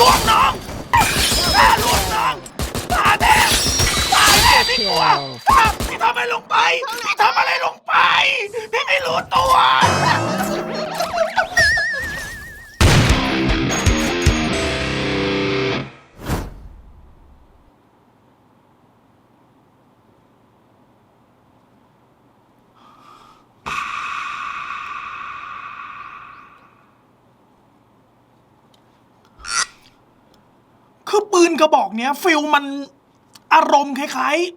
ลวงน้องฆ่าลวงน้องตาแดงตาแดงพี่กลัวพี่ทำอะไรลงไปพี่ทำอะไรลงไปพี่ไม่รู้ตัว คือปืนกระบอกเนี้ยฟิลมันอารมณ์คล้ายๆ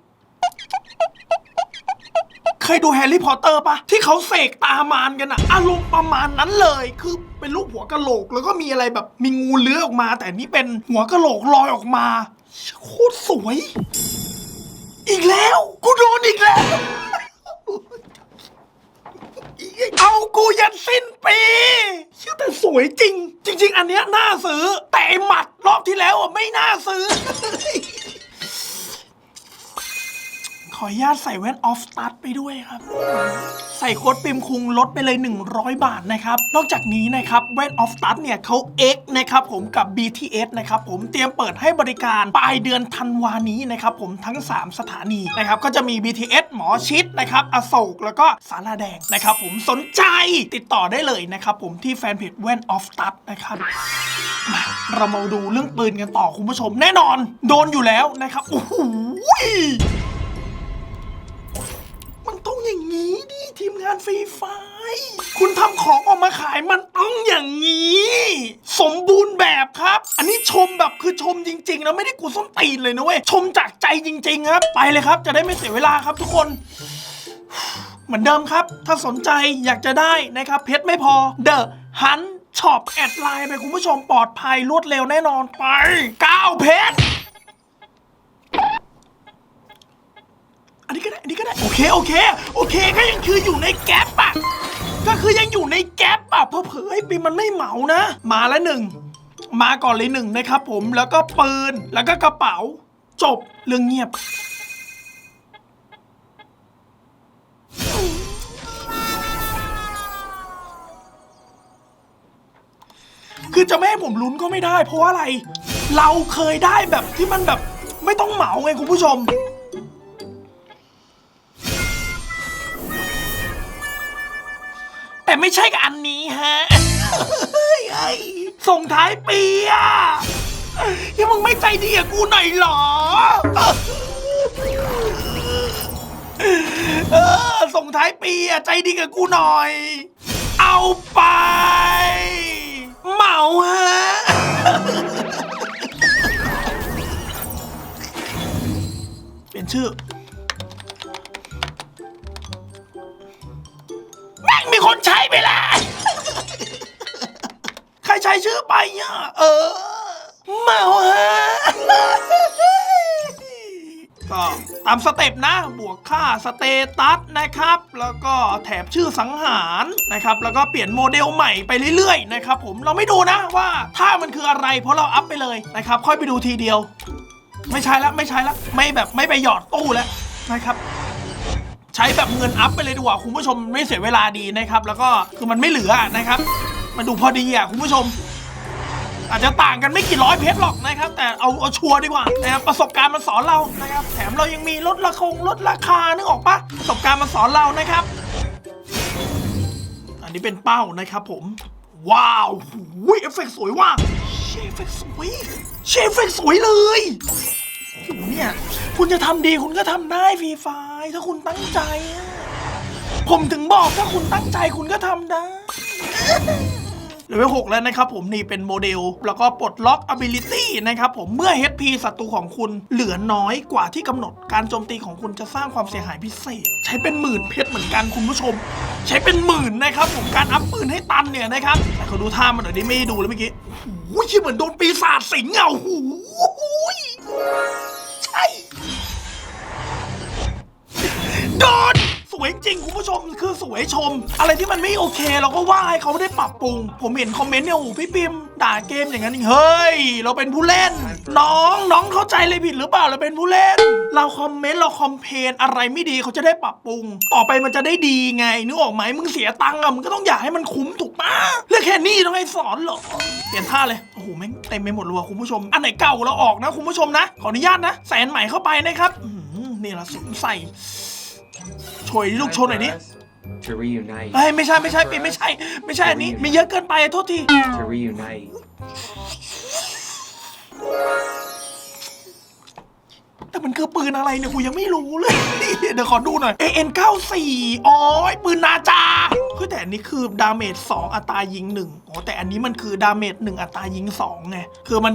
เคยดูแฮร์รี่พอตเตอร์ปะที่เขาเสกตามานกันอะอารมณ์ประมาณนั้นเลย คือเป็นรูปหัวกะโหลก แล้วก็มีอะไรแบบมีงูเลื้อยออกมา แต่นี่เป็นหัวกะโหลกลอยออกมาโคตรสวย อีกแล้ว กูโดนอีกแล้ว เอากูยันสิ้นปีเชื่อแต่สวยจริง จริง ๆ อันเนี้ยน่าซื้อ แต่ไอหมัดรอบที่แล้วอะไม่น่าซื้อ ขออนุญาตใส่แว่นออฟสตาร์ทไปด้วยครับ ใส่โค้ดปิมคุงลดไปเลย 100 บาทนะครับ นอกจากนี้นะครับแว่นออฟสตาร์ทเนี่ยเขา X นะครับผมกับ BTS นะครับผมเตรียมเปิดให้บริการปลายเดือนธันวานี้นะครับผมทั้ง 3 สถานีนะครับก็จะมี BTS หมอชิดนะครับอโศกแล้วก็สาราแดงนะครับผมสนใจติดต่อได้เลยนะครับผมที่แฟนเพจแว่นออฟสตาร์ทนะครับมาเรามาดูเรื่องปืนกันต่อคุณผู้ชมแน่นอน โดนอยู่แล้วนะครับโอ้โห ฟรีไฟล์คุณทำของออกมาขายมันต้องอย่างนี้ สมบูรณ์แบบครับ อันนี้ชมแบบคือชมจริงๆนะไม่ได้กูส้นตีนเลยนะเว้ย ชมจากใจจริง ๆ ครับ ไปเลยครับจะได้ไม่เสียเวลาครับทุกคนเหมือนเดิมครับ ถ้าสนใจอยากจะได้นะครับ เพชรไม่พอ เดอะฮันช็อปแอดไลน์ไปคุณผู้ชมปลอดภัยรวดเร็วแน่นอนไป 9 เพชร อันนี้ก็ได้อันนี้ก็ได้โอเคโอเค โอเคก็ยังคืออยู่ในแก๊ปอะก็คือยังอยู่ในแก๊ปอะเพราะเผลอไอ้ปีมันไม่เหมานะ มาแล้วหนึ่งมาก่อนเลยหนึ่งนะครับผมแล้วก็ปืนแล้วก็กระเป๋า จบเรื่องเงียบคือจะไม่ให้ผมลุ้นก็ไม่ได้ เพราะว่าอะไร เราเคยได้แบบที่มันแบบไม่ต้องเหมาไงคุณผู้ชม แต่ไม่ใช่กับอันนี้ฮะเฮ้ยเฮ้ยส่งท้ายปีอะยังมึงไม่ใจดีกับกูหน่อยเหรอ เออ ส่งท้ายปีอะใจดีกับกูหน่อย เอาไป เหมาฮะ เปลี่ยนชื่อ อไปอะ เออ เมาฮะ ก็ตามสเต็ปนะ บวกค่าสเตตัสนะครับ แล้วก็แถบชื่อสังหารนะครับ แล้วก็เปลี่ยนโมเดลใหม่ไปเรื่อยๆนะครับผม เราไม่ดูนะว่าถ้ามันคืออะไรเพราะเราอัพไปเลยนะครับ ค่อยไปดูทีเดียว ไม่ใช่แล้วไม่ใช่แล้วไม่แบบไม่ไปหยอดตู้แล้วนะครับใช้แบบเงินอัพไปเลยดีกว่า คุณผู้ชมไม่เสียเวลาดีนะครับ แล้วก็คือมันไม่เหลือนะครับมันดูพอดีอะคุณผู้ชม อาจจะต่างกันไม่กี่ร้อยเพชรหรอกนะครับ แต่เอาเอาชัวร์ดีกว่านะครับประสบการณ์มันสอนเรานะครับ แถมเรายังมีลดราคงลดราคานึกออกปะประสบการณ์มันสอนเรานะครับ อันนี้เป็นเป้านะครับผม ว้าวหูยเอฟเฟกต์สวยว่ะเชฟเฟกสวยเชฟเฟกสวยเลยโอ้โหเนี่ยคุณจะทำดีคุณก็ทำได้ฟรีไฟถ้าคุณตั้งใจ ผมถึงบอกถ้าคุณตั้งใจคุณก็ทำได้ เลเวล6แล้วนะครับผมนี่เป็นโมเดล แล้วก็ปลดล็อก ability นะครับผมเมื่อ HP ศัตรูของคุณเหลือน้อยกว่าที่กำหนด การโจมตีของคุณจะสร้างความเสียหายพิเศษ ใช้เป็นหมื่นเพชรเหมือนกันคุณผู้ชม ใช้เป็นหมื่นนะครับผมการอัพปืนให้ตันเนี่ยนะครับแต่เขาดูท่ามันหน่อยดิไม่ได้ดูเลยเมื่อกี้โอ้ยเหมือนโดนปีศาจสิงอะโอ้โหใช่โดน วยจริงคุณผู้ชมคือสวยชม อะไรที่มันไม่โอเค เราก็ว่าให้เขาได้ปรับปรุง ผมเห็นคอมเมนต์เนี่ยโอ้โหพี่ปิมด่าเกมอย่างนั้นอีกเฮ้ย เราเป็นผู้เล่น น้องน้องเข้าใจเลยผิดหรือเปล่าเราเป็นผู้เล่น เราคอมเมนต์เราคอมเพนอะไรไม่ดีเขาจะได้ปรับปรุง ต่อไปมันจะได้ดีไงนึกออกไหมมึงเสียตังค์อะมึงก็ต้องอยากให้มันคุ้มถูกปะเรื่องแค่นี้ต้องให้สอนเหรอเปลี่ยนท่าเลยโอ้โหแม่งเต็มไปหมดเลยว่ะคุณผู้ชม อันไหนเก่าเราออกนะคุณผู้ชมนะ ขออนุญาตนะ แสนใหม่เข้าไปนะครับนี่ละสวมใส่ โชยลูกโชว์หน่อยดิ To reunite. เฮ้ยไม่ใช่ไม่ใช่ปีไม่ใช่ ไม่ใช่อันนี้มีเยอะเกินไปโทษที To reunite. แต่มันคือปืนอะไรเนี่ยกูยังไม่รู้เลย เดี๋ยวขอดูหน่อย AN 94อ๋อไอ้ปืนนาจาคือแต่อันนี้คือดาเมจ2อัตรายิง1อ๋อแต่อันนี้มันคือดาเมจ1อัตรายิง2ไงคือมัน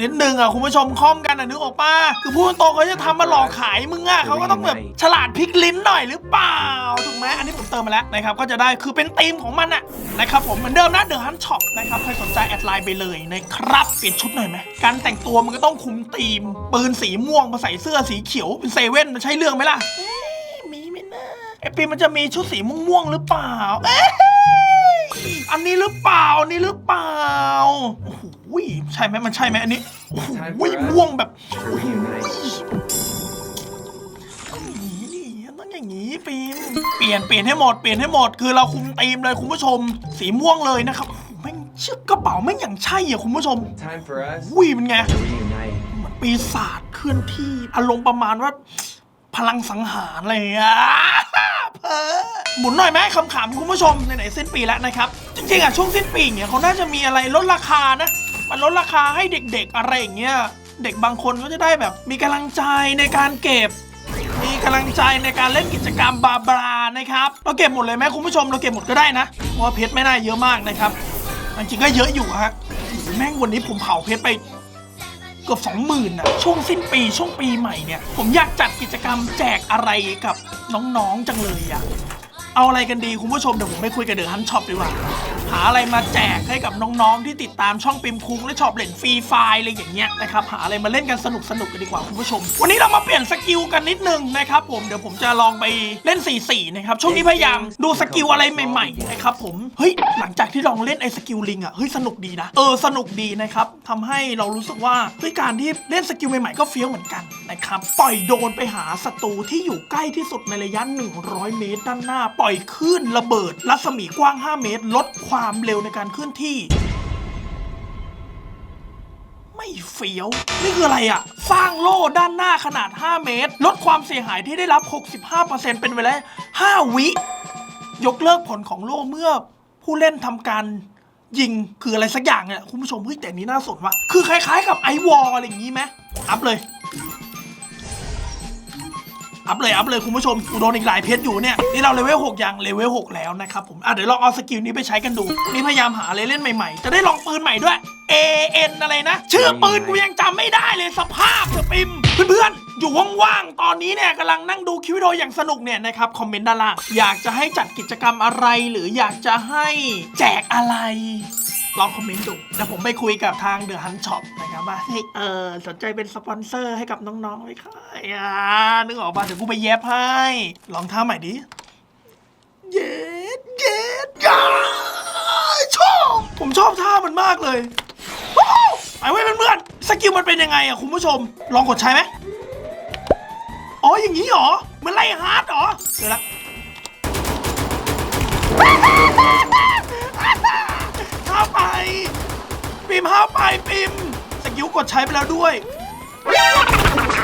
นิดนึงอะคุณผู้ชมคอมกันอะนึกออกป่ะคือพูดตรงๆเขาจะทำมาหลอกขายมึงอะเขาก็ต้องแบบฉลาดพลิกลิ้นหน่อยหรือเปล่าถูกไหมอันนี้ผมเติมมาแล้วนะครับก็จะได้คือเป็นธีมของมันอะนะครับผมเหมือนเดิมนะเดอะฮันช็อปนะครับใครสนใจแอดไลน์ไปเลยนะครับเปลี่ยนชุดหน่อยไหมการแต่งตัวมันก็ต้องคุมธีม ปืนสีม่วงมาใส่เสื้อสีเขียวเป็นเซเว่นมันใช่เรื่องไหมล่ะเอ๊ะมีไหมนะไอปีมันจะมีชุดสีม่วงๆหรือเปล่าเอ๊ะอันนี้หรือเปล่า อันนี้หรือเปล่า โอ้โห ใช่ไหมมันใช่ไหมอันนี้โอ้โหม่วงแบบ To reunite. ต้องอย่างนี้ดิต้องอย่างนี้ฟิล์มเปลี่ยนเปลี่ยนให้หมดเปลี่ยนให้หมดคือเราคุมธีมเลยคุณผู้ชม สีม่วงเลยนะครับโอ้โหแม่งเชือกกระเป๋าแม่งอย่างใช่อะคุณผู้ชม Time for us อุ้ยเป็นไง to reunite. เหมือนปีศาจเคลื่อนที่อารมณ์ประมาณว่าพลังสังหารอะไรอย่างเงี้ยเพ้อหมุนหน่อยไหมคำขำๆคุณผู้ชมไหนๆสิ้นปีแล้วนะครับ จริงๆอะช่วงสิ้นปีเนี่ยเขาน่าจะมีอะไรลดราคานะ มันลดราคาให้เด็กๆอะไรอย่างเงี้ยเด็กบางคนก็จะได้แบบ มีกำลังใจในการเก็บ มีกำลังใจในการเล่นกิจกรรมบาบรานะครับเราเก็บหมดเลยไหมคุณผู้ชมเราเก็บหมดก็ได้นะเพราะว่าเพชรไม่น่าเยอะมากนะครับจริงก็เยอะอยู่ฮะแม่งวันนี้ผมเผาเพชรไปเกือบสองหมื่นอะช่วงสิ้นปีช่วงปีใหม่เนี่ย ผมอยากจัดกิจกรรมแจกอะไรกับน้องๆจังเลยอะ เอาอะไรกันดีคุณผู้ชมเดี๋ยวผมไปคุยกับเดอะฮันช็อปดีกว่า หาอะไรมาแจกให้กับน้องๆที่ติดตามช่องปิมคุงและช็อปเล่นฟรีไฟล์อะไรอย่างเงี้ยนะครับหาอะไรมาเล่นกันสนุกสนุกกันดีกว่าคุณผู้ชม วันนี้เรามาเปลี่ยนสกิลกันนิดนึงนะครับผมเดี๋ยวผมจะลองไปเล่น 4-4 นะครับช่วงนี้พยายามดูสกิลอะไรใหม่ๆนะครับผมเฮ้ยหลังจากที่ลองเล่นไอ้สกิลลิงอะเฮ้ยสนุกดีนะเออสนุกดีนะครับทำให้เรารู้สึกว่าเฮ้ยการที่เล่นสกิลใหม่ๆก็เฟี้ยวเหมือนกันนะครับปล่อยโดนไปหาศัตรูที่อยู่ใกล้ที่สุดในระยะ 100 เมตรด้านหน้าปล่อยคลื่นระเบิด รัศมีกว้าง 5 เมตร ลดความเร็วในการเคลื่อนที่ ไม่เฟี้ยว นี่คืออะไรอะสร้างโล่ด้านหน้าขนาด 5 เมตร ลดความเสียหายที่ได้รับ 65%เป็นเวลา 5 วิ ยกเลิกผลของโล่เมื่อผู้เล่นทำการยิงคืออะไรสักอย่างเนี่ยคุณผู้ชมเฮ้ยแต่นนี้น่าสนว่ะคือคล้ายๆ กับไอวอลอะไรอย่างนี้ไหมอัพเลย อัพเลยอัพเลยคุณผู้ชมกูโดนอีกหลายเพชรอยู่เนี่ยนี่เราเลเวล6ยังเลเวล6แล้วนะครับผมอะเดี๋ยวลองเอาสกิลนี้ไปใช้กันดูนี่พยายามหาอะไรเล่นใหม่ๆ จะได้ลองปืนใหม่ด้วย AN อะไรนะ ชื่อปืนกูยังจำไม่ได้เลยสภาพเธอปิมเพื่อนๆ อยู่ว่างๆ ตอนนี้เนี่ยกำลังนั่งดูคลิปวิดีโออย่างสนุกเนี่ยนะครับ คอมเมนต์ด้านล่าง อยากจะให้จัดกิจกรรมอะไรหรืออยากจะให้แจกอะไร ลองคอมเมนต์ดูเดี๋ยวผมไปคุยกับทางเดอะฮันช็อปนะครับว่าเฮ้ยเออสนใจเป็นสปอนเซอร์ให้กับน้องๆไหมคะอ่านึกออกป่ะเดี๋ยวกูไปเย็บให้ ลองท่าใหม่ดิ เย็ดเย็ดอ่าชอบ ผมชอบท่ามันมากเลยว้าวไปไว้เพื่อนๆสกิลมันเป็นยังไงอะคุณผู้ชม ลองกดใช้ไหมอ๋ออย่างนี้เหรอเหมือนไล่ฮาร์ดเหรอเดี๋ยวละ ปิมห้าไปปิมสกิลกดใช้ไปแล้วด้วย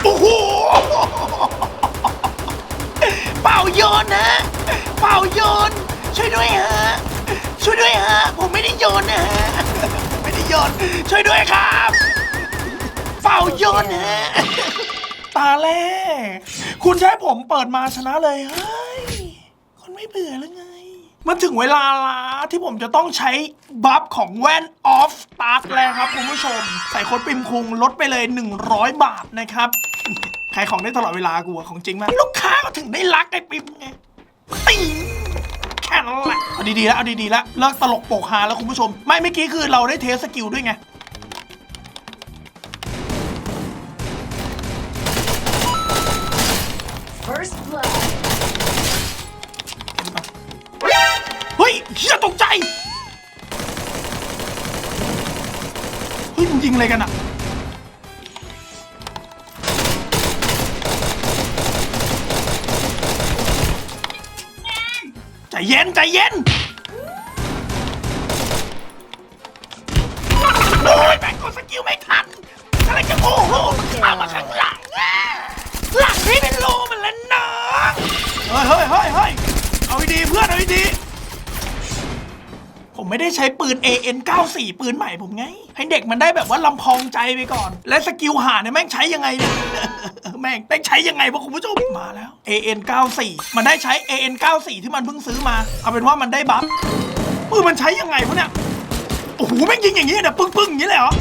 โอ้โห เป่าโยนนะ เป่าโยน ช่วยด้วยฮะ ช่วยด้วยฮะ ผมไม่ได้โยนนะฮะไม่ได้โยน ช่วยด้วยครับ เป่าโยนฮะ ตาแรกคุณใช้ผมเปิดมาชนะเลยเฮ้ย คนไม่เบื่อหรือไง มันถึงเวลาละที่ผมจะต้องใช้บัฟของแว่นออฟตาร์แล้วครับคุณผู้ชม ใส่โค้ดปิมคุงลดไปเลย 100 บาทนะครับขายของได้ตลอดเวลากูอะของจริงมาก ลูกค้าก็ถึงได้รักไอ้ปิมไงติงแค่นั้นแหละเอาดีๆแล้วเอาดีๆแล้วเลิกตลกโปกฮาแล้วคุณผู้ชม ไม่เมื่อกี้คือเราได้เทสสกิลด้วยไง งอะไรกันอะใจเย็นใจเย็นโอ้ยแม่งกดสกิลไม่ทันอะไรจะโอ้โหเข้ามาข้างหลังอะหลังนี่เป็นโลมันแล้วนะเฮ้ยเฮ้ยเฮ้ยเฮ้ยเอาดีๆเพื่อนเอาดีๆ ผมไม่ได้ใช้ปืน AN 94ปืนใหม่ผมไง ให้เด็กมันได้แบบว่าลำพองใจไปก่อน และสกิลหาเนี่ยแม่งใช้ยังไงเนี่ย แม่งแม่งใช้ยังไงวะคุณผู้ชมมาแล้ว AN 94มันได้ใช้ AN 94ที่มันเพิ่งซื้อมา เอาเป็นว่ามันได้บัฟปืนมันใช้ยังไงวะเนี่ยโอ้โหแม่งยิงอย่างนี้เนี่ยปึ้งปึ้งๆอย่างนี้เลยเหรอ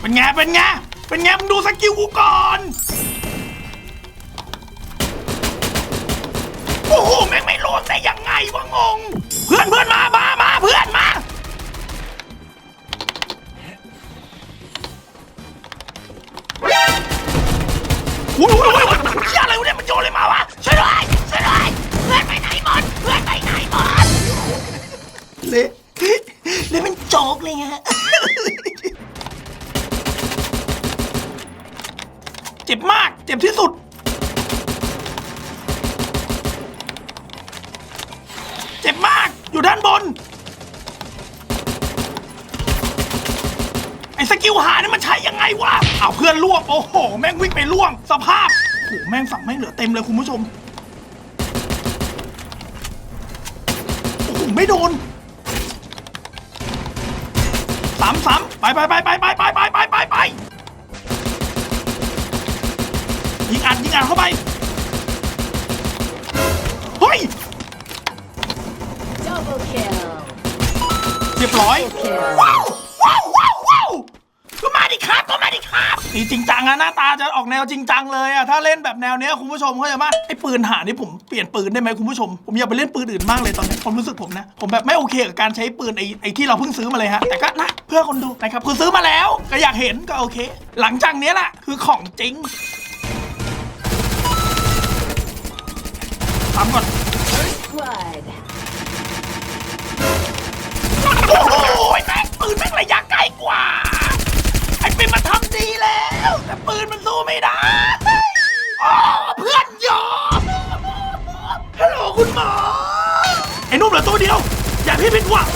เป็นไงเป็นไงเป็นไงมึงดูสกิลกูก่อน อ้โหแม่งไม่โลนได้ยังไงวะงง เพื่อนเพื่อนมามามาเพื่อนมาโอ้โหโอ้โหโอ้โหเหี้ยอะไรวะเนี่ยมันโยนอะไรมาวะช่วยด้วยช่วยด้วยเพื่อนไปไหนหมดเพื่อนไปไหนหมดเละเละเป็นโจกเลยฮะ เจ็บมาก เจ็บที่สุด อยู่ด้านบน ไอ้สกิลหานี่มันใช้ยังไงวะเอาเพื่อนล่วง โอ้โห แม่งวิ่งไปล่วง สภาพโอ้โหแม่งฝั่งแม่งเหลือเต็มเลยคุณผู้ชม โอ้โห ไม่โดนสามสามไปไปไปไปไปไปไปไปไปไปยิงอัดยิงอัดเข้าไป เรียบร้อยว้าวว้าวว้าวว้าวก็มาดิครับก็มาดิครับนี่จริงจังอะหน้าตาจะออกแนวจริงจังเลยอะถ้าเล่นแบบแนวเนี้ยคุณผู้ชมเข้าใจปะไอ้ปืนหานี่ผมเปลี่ยนปืนได้ไหมคุณผู้ชมผมอยากไปเล่นปืนอื่นมากเลยตอนนี้ผมรู้สึกผมนะผมแบบไม่โอเคกับการใช้ปืนไอ้ไอ้ที่เราเพิ่งซื้อมาเลยฮะแต่ก็นะเพื่อคนดูนะครับคือซื้อมาแล้วก็อยากเห็นก็โอเค หลังจากเนี้ยแหละคือของจริงตามก่อน Blood. โอ้โหแม่งปืนแม่งระยะไกลกว่า ไอ้ปืนมันทำดีแล้ว แต่ปืนมันสู้ไม่ได้อ๋อเพื่อนยอมฮัลโหลคุณหมอ ไอ้นุ่มเหลือตัวเดียว อย่าพี่ผิดหวัง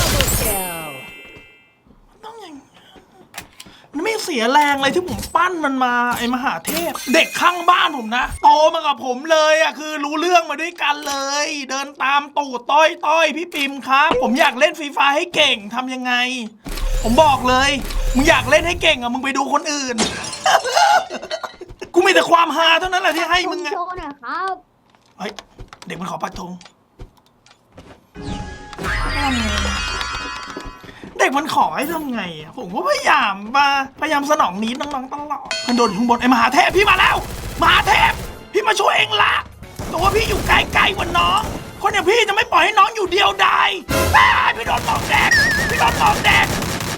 สียแรงเลยที่ผมปั้นมันมาไอ้มหาเทพ เด็กข้างบ้านผมนะ โตมากับผมเลยอะคือรู้เรื่องมาด้วยกันเลย เดินตามตูดต้อยต้อยพี่ปิมครับ ผมอยากเล่นฟรีไฟให้เก่งทำยังไง ผมบอกเลย มึงอยากเล่นให้เก่งอะมึงไปดูคนอื่น กูมีแต่ความฮาเท่านั้นแหละที่ให้มึงอะโชว์หน่อยครับเฮ้ยเด็กมันขอปักธงเด็ กมันขอให้ทำไงอะผมก็พยายามมาพยายามสนองนี้น้องๆตลอดมันโดนอยู่ข้างบนไอ้มหาเทพพี่มาแล้วมหาเทพพี่มาช่วยเองละตัวพี่อยู่ไกลๆกว่าน้อง คนอย่างพี่จะไม่ปล่อยให้น้องอยู่เดียวดายแม่พี่โดนตอกแดกพี่โดนตอกแดก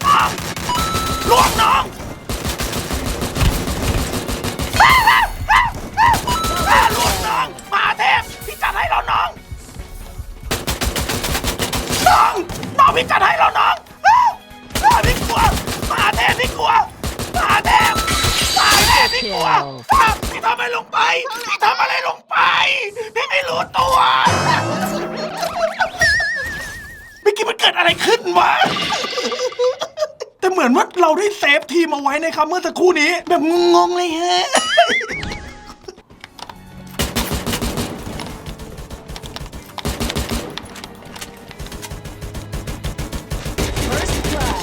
น้องลวงน้อง ครับเมื่อสักครู่นี้ แบบงงๆเลยฮะ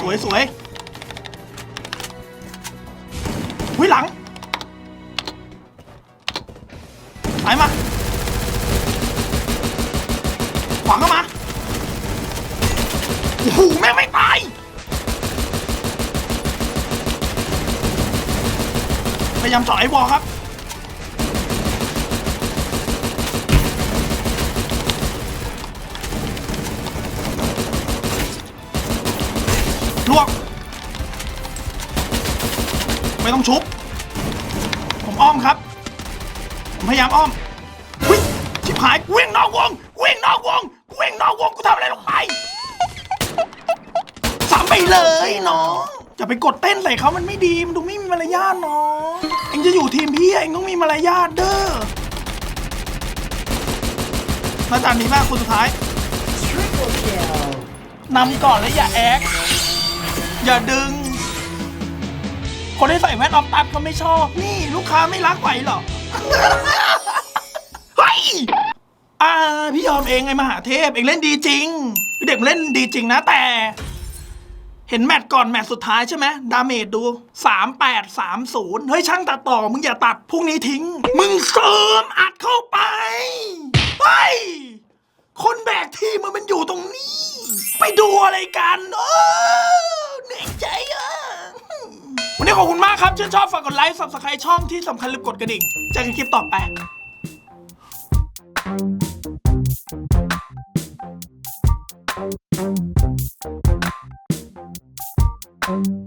First สวย blood. สวยหุยหลังสายมา ขวางเข้ามา โอ้โหแม่งไม่ พยายามเจาะไอ้วอลครับ ลวก ไม่ต้องชุบ ผมอ้อมครับ ผมพยายามอ้อมหายวิ่งนอกวง วิ่งนอกวง วิ่งนอกวง กูทำอะไรลงไปสามไปเลยน้องอย่าไปกดเต้นใส่เขามันไม่ดี มันดูไม่มีมารยาทน้อง เอ็งจะอยู่ทีมพี่เอ็งต้องมีมารยาทเด้อมาจากนี้มากคนสุดท้าย Triple kill. นำก่อนแล้วอย่าแอคอย่าดึง คนที่ใส่แว่นออฟตัดก็ไม่ชอบ นี่ลูกค้าไม่รักไหวหรอเฮ้ยอ่าพี่ยอมเองไงมหาเทพ เองเล่นดีจริง เด็กมันเล่นดีจริงนะแต่ เห็นแมตช์ก่อนแมตช์สุดท้ายใช่ไหมดาเมจดู 3 8 3 0 เฮ้ยช่างตัดต่อ มึงอย่าตัดพรุ่งนี้ทิ้ง มึงเสริมอัดเข้าไปเฮ้ยคนแบกทีมมันมันอยู่ตรงนี้ ไปดูอะไรกันเออเหนื่อยใจอะวันนี้ขอบคุณมากครับ ชื่นชอบฝากกดไลค์ subscribe ช่องที่สำคัญลืมกดกระดิ่งเจอกันคลิปต่อไป Bye.